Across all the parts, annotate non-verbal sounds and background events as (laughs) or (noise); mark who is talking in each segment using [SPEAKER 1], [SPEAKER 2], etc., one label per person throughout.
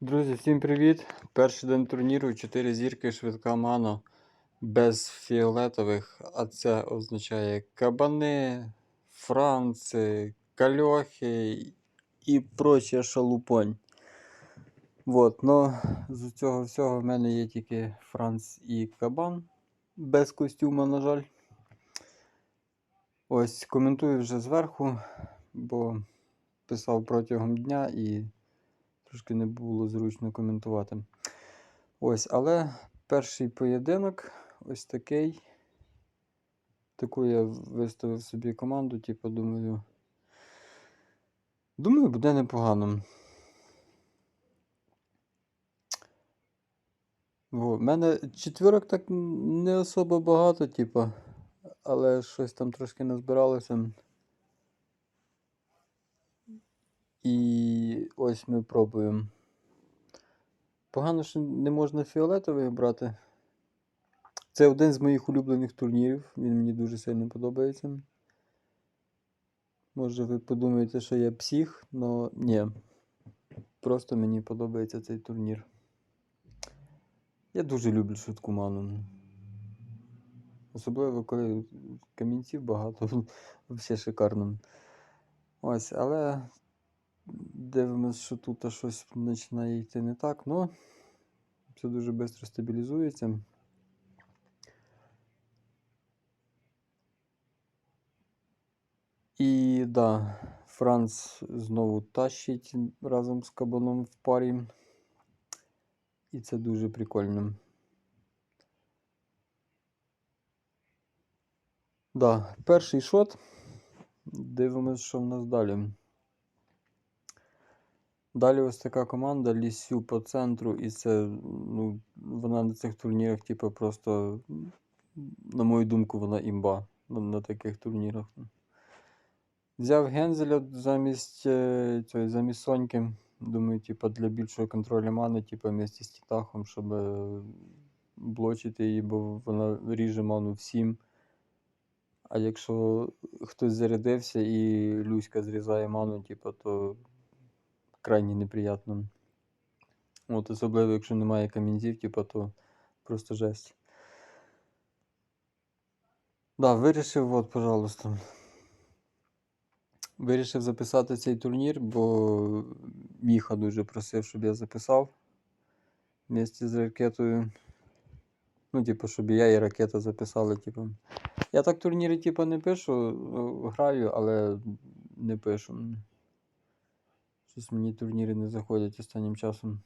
[SPEAKER 1] Друзі, всім привіт! Перший день турніру 4 зірки, швидка мано без фіолетових, а це означає кабани, франци, кальохи і проча шалупонь. Вот, но з цього всього в мене є тільки Франц і кабан без костюма, на жаль. Ось коментую вже зверху, бо писав протягом дня і трошки не було зручно коментувати. Ось, але перший поєдинок ось такий. Таку я виставив собі команду, типу, думаю. Думаю, буде непогано. В мене четвірок так не особо багато, типу, але щось там трошки назбиралося. І ось ми пробуємо. Погано, що не можна фіолетовий брати. Це один з моїх улюблених турнірів. Він мені дуже сильно подобається. Може, ви подумаєте, що я псих, але ні. Просто мені подобається цей турнір. Я дуже люблю швидку ману. Особливо, коли камінців багато, (laughs) все шикарно. Ось, але дивимося, що тут щось починає йти не так, ну все дуже швидко стабілізується. І да, Франц знову тащить разом з кабаном в парі. І це дуже прикольно. Да, перший шот. Дивимось, що в нас далі. Далі ось така команда Лісю по центру, і це, ну, вона на цих турнірах, типу, просто, на мою думку, вона імба на, таких турнірах. Взяв Гензеля замість е, цієї, замість Соньки. Думаю, типу, для більшого контролю мани, типу, вместе з Тітахом, щоб е, блочити її, бо вона ріже ману всім. А якщо хтось зарядився і Люська зрізає ману, типу, то крайне неприятно. От, особливо, якщо немає камінців, типу, то просто жесть. Да, вирішив, от, пожалуйста. Вирішив записати цей турнір, бо Міха дуже просив, щоб я записав вместе з ракетою. Ну, типу, щоб я і ракета записали, типу. Я так турніри, типу, не пишу, ну, граю, але не пишу. Щось мені турніри не заходять останнім часом.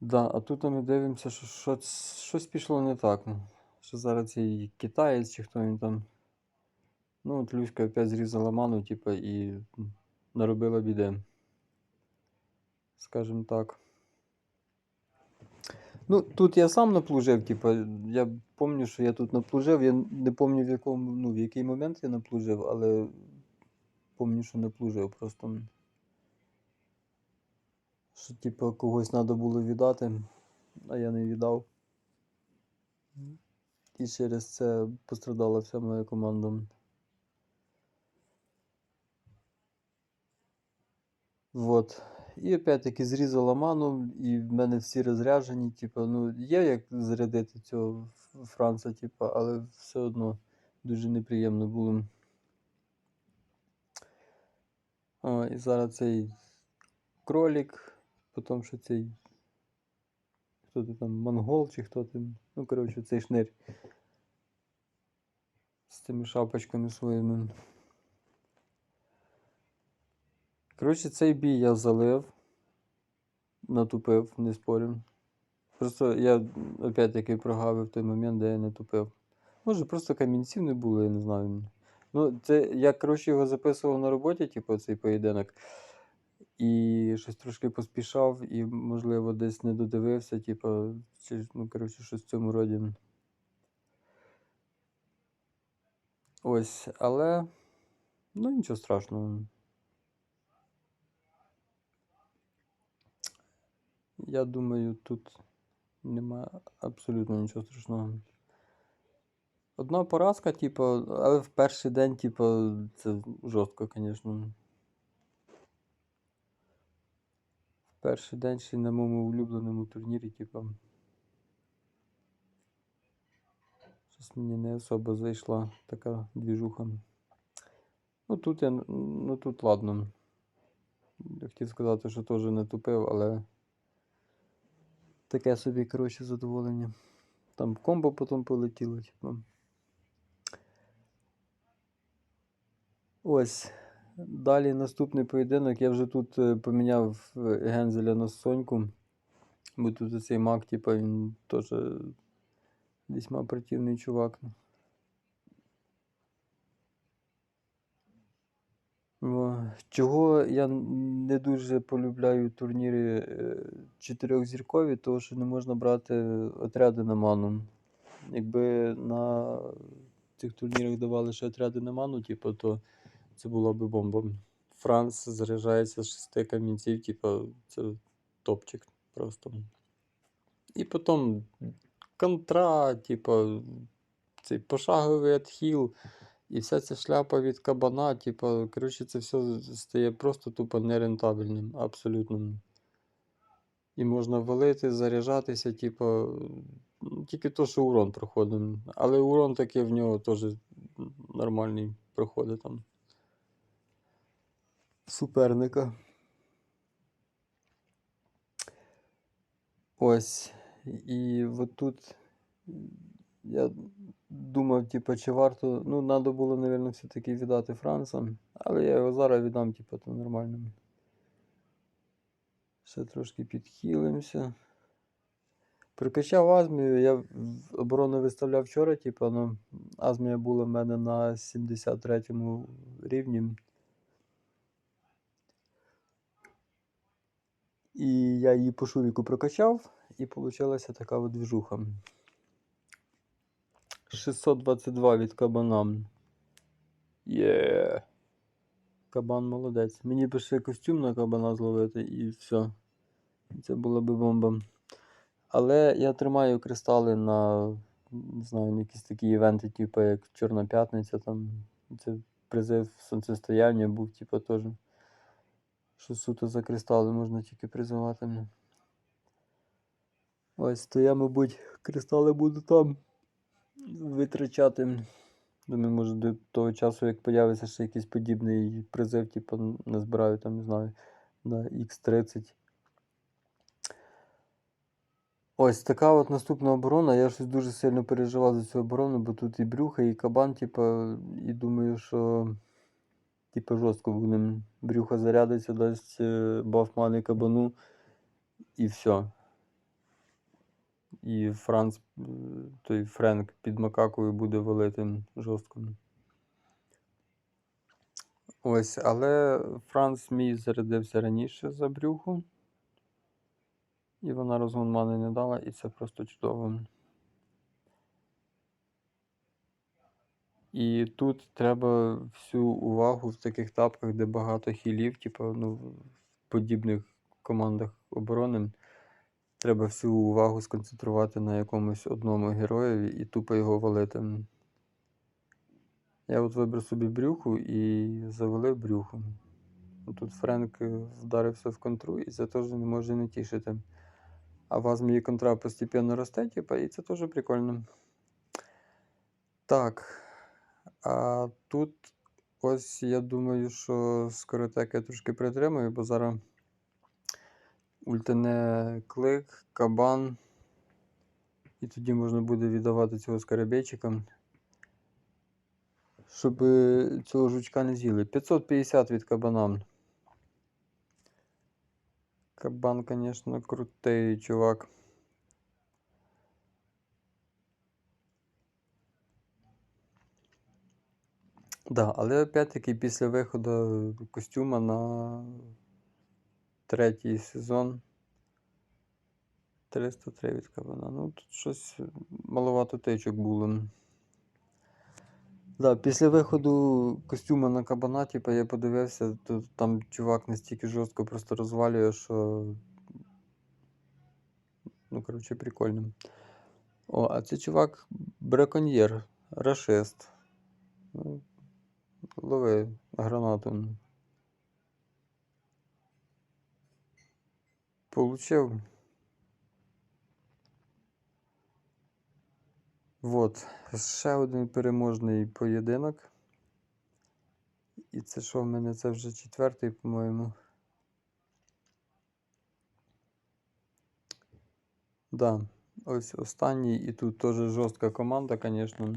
[SPEAKER 1] Да, а тут ми дивимося, що щось, щось пішло не так. ну. Що зараз цей китаєць чи хто він там. Ну, от Люська опять зрізала ману, типу, і наробила біди. Скажем так. Ну, тут я сам наплужив, типу, я пам'ятаю, що я тут наплужив. Я не пам'ятаю, в якому, ну, в який момент я наплужив, але пам'ятаю, що наплужив просто. Що, типу, когось треба було віддати, а я не віддав. І через це пострадала вся моя команда. Вот. І опять-таки зрізала ману, і в мене всі розряджені. Типу, ну, є як зарядити цього Франца, типу, але все одно дуже неприємно було. О, і зараз цей кролик, потім що цей. Хто ти там, монгол чи хто там. Ну, коротше, цей шнир. З цими шапочками своїми. Коротше, цей бій я залив. Натупив, не спорю. Просто я опять-таки прогавив той момент, де я не тупив. Може, просто камінців не було, я не знаю. Ну, це я, коротше, його записував на роботі, типу, цей поєдинок. І щось трошки поспішав, і, можливо, десь не додивився, типу, чи, ну, коротше, щось в цьому роді. Ось, але. Ну, нічого страшного. Я думаю, тут немає абсолютно нічого страшного. Одна поразка, типу, але в перший день, типу, це жорстко, звісно. В Перший день ще на моєму улюбленому турнірі, типа. Щось мені не особо зайшла така двіжуха. Ну тут я, ну тут ладно. Я хотів сказати, що теж не тупив, але таке собі, коротше, задоволення. Там комбо потім полетіло, типу. Ось. Далі наступний поєдинок. Я вже тут е, поміняв е, Гензеля на Соньку. Бо тут цей мак, типу, він теж весьма противний чувак. О, Чого я не дуже полюбляю турніри е, чотирьохзіркові, тому що не можна брати отряди на ману. Якби на цих турнірах давали ще отряди на ману, типу, то це була б бомба. Франц заряджається з шести камінців, типу, це топчик просто. І потім контра, типу, цей пошаговий відхил. І вся ця шляпа від кабана, типу, коротше, це все стає просто тупо нерентабельним, абсолютно. І можна валити, заряджатися, типу, тільки то, що урон проходить. Але урон таки в нього теж нормальний проходить там. Суперника. Ось. І от тут я думав, типу, чи варто. Ну, треба було, мабуть, все-таки віддати Франца. Але я його зараз віддам, типу, то нормально. Ще трошки підхилимося. Прикачав Азмію, я оборону виставляв вчора, типу, ну, Азмія була в мене на 73 рівні. І я її по шуріку прокачав, і вийшла така от двіжуха. 622 від кабана. Є. Кабан молодець. Мені би ще костюм на кабана зловити і все. Це була би бомба. Але я тримаю кристали на, не знаю, на якісь такі івенти, типу як Чорна П'ятниця, там це призив сонцестояння був, типу, теж. Що суто за кристали можна тільки призивати. Ось, то я, мабуть, кристали буду там витрачати. Думаю, може до того часу, як появиться ще якийсь подібний призив, типу, назбираю там, не знаю, на X30. Ось така от наступна оборона. Я щось дуже сильно переживав за цю оборону, бо тут і брюха, і кабан, типу, і думаю, що типу, жорстко будемо. Брюха зарядиться, дасть е, баф мани кабану, і все. І Франц, той Френк під макакою буде валити жорстко. Ось, але Франц мій зарядився раніше за брюху. І вона розгон мани не дала, і це просто чудово. І тут треба всю увагу в таких тапках, де багато хілів, типу, ну, в подібних командах оборони. Треба всю увагу сконцентрувати на якомусь одному героєві і тупо його валити. Я от вибрав собі брюху і завалив брюху. Тут Френк вдарився в контру, і це теж не може не тішити. А вас мій контра постепенно росте, типа, і це теж прикольно. Так. А тут ось я думаю, що скоротек я трошки притримую, бо зараз ультане клик, кабан. І тоді можна буде віддавати цього скарабейчика. Щоб е, цього жучка не з'їли. 550 від кабана. Кабан, звісно, крутий чувак. Да, але опять-таки після виходу костюма на третій сезон 303 від кабана. Ну, тут щось маловато тичок було. Да, після виходу костюма на кабана, типу, я подивився, то там чувак настільки жорстко просто розвалює, що. Ну, коротше, прикольно. О, а це чувак браконьєр, рашист. Ну, Лови гранату. Получив. Вот, ще один переможний поєдинок. І це що в мене? Це вже четвертий, по-моєму. Да, ось останній, і тут теж жорстка команда, звісно.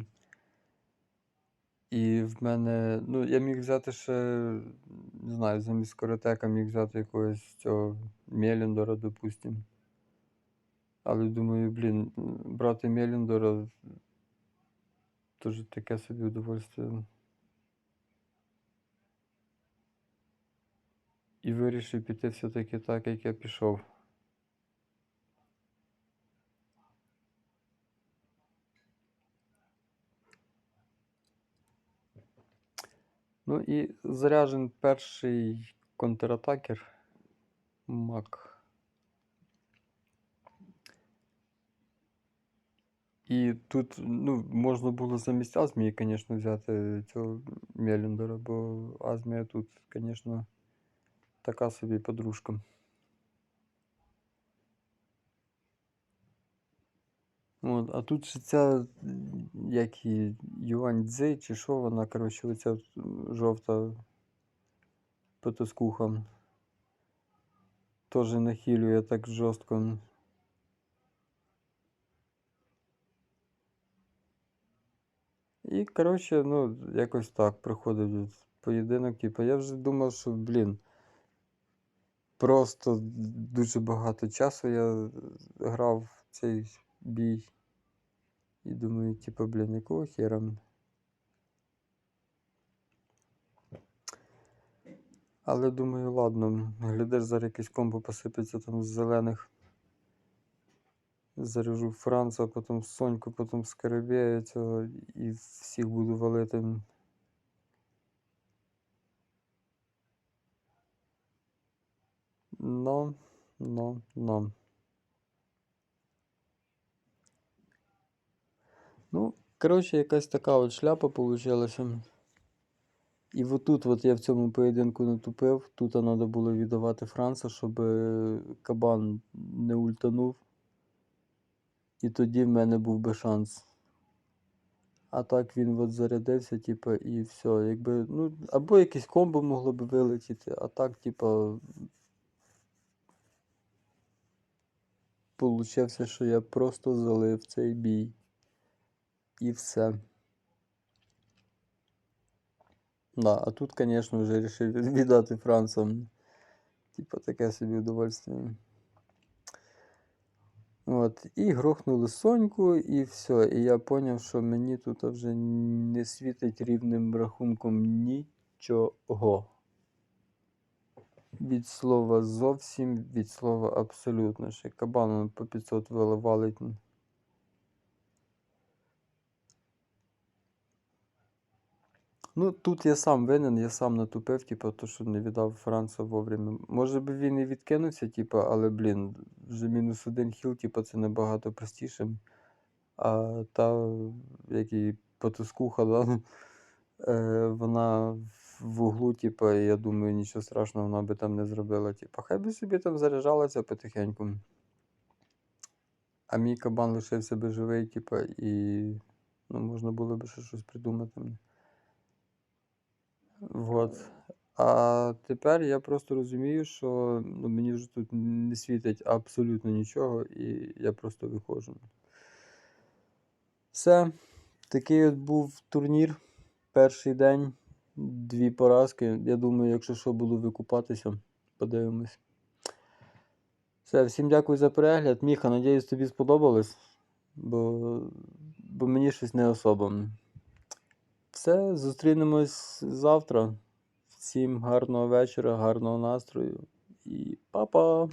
[SPEAKER 1] І в мене. Ну, я міг взяти ще, не знаю, замість Коротека міг взяти якогось цього Меліндора, допустим. Але думаю, блін, брати Меліндора теж таке собі удовольствие. І вирішив піти все-таки так, як я пішов. Ну і заряджен перший контратакер Мак. І тут ну, можна було замість Азмії, звісно, взяти цього Меліндора, бо Азмія тут, звісно, така собі подружка. А тут ще ця, як і Юань Цзи, чи що вона, коротше, оця жовта потаскуха. Теж нахилює так жорстко. І, коротше, ну, якось так проходив поєдинок. Типу, я вже думав, що, блін, просто дуже багато часу я грав в цей бій. І думаю, типу, блін, якого хера? Але думаю, ладно, глядиш, зараз якийсь комбо посипеться там з зелених. Заряжу Франца, потім Соньку, потім Скарабея цього і всіх буду валити. Но, но, но. Ну, коротше, якась така от шляпа получилася. І отут от я в цьому поєдинку натупив. Тут треба було віддавати Франца, щоб е, кабан не ультанув. І тоді в мене був би шанс. А так він от зарядився, типу, і все. Якби, ну, або якесь комбо могло б вилетіти, а так, типу, получився, що я просто залив цей бій. І все. Да, а тут, звісно, вже вирішив віддати Францам. Типа таке собі удовольствие. От, і грохнули Соньку, і все. І я зрозумів, що мені тут вже не світить рівним рахунком нічого. Від слова зовсім, від слова абсолютно. Ще кабаном по 500 виливалить. Ну, тут я сам винен, я сам натупив, типу, то, що не віддав Франца вовремя. Може би він і відкинувся, типу, але, блін, вже мінус один хіл, типу, це набагато простіше. А та, як і потускуха, да, (laughs) е, вона в углу, типу, я думаю, нічого страшного вона би там не зробила. Типу, хай би собі там заряджалася потихеньку. А мій кабан лишився би живий, типу, і ну, можна було б ще щось придумати. Вот. А тепер я просто розумію, що ну, мені вже тут не світить абсолютно нічого, і я просто виходжу. Все. Такий от був турнір. Перший день, дві поразки. Я думаю, якщо що, буду викупатися, подивимось. Все, всім дякую за перегляд. Міха, надіюсь, тобі сподобалось, бо, бо мені щось не особо. Все, зустрінемось завтра. Всім гарного вечора, гарного настрою і па-па!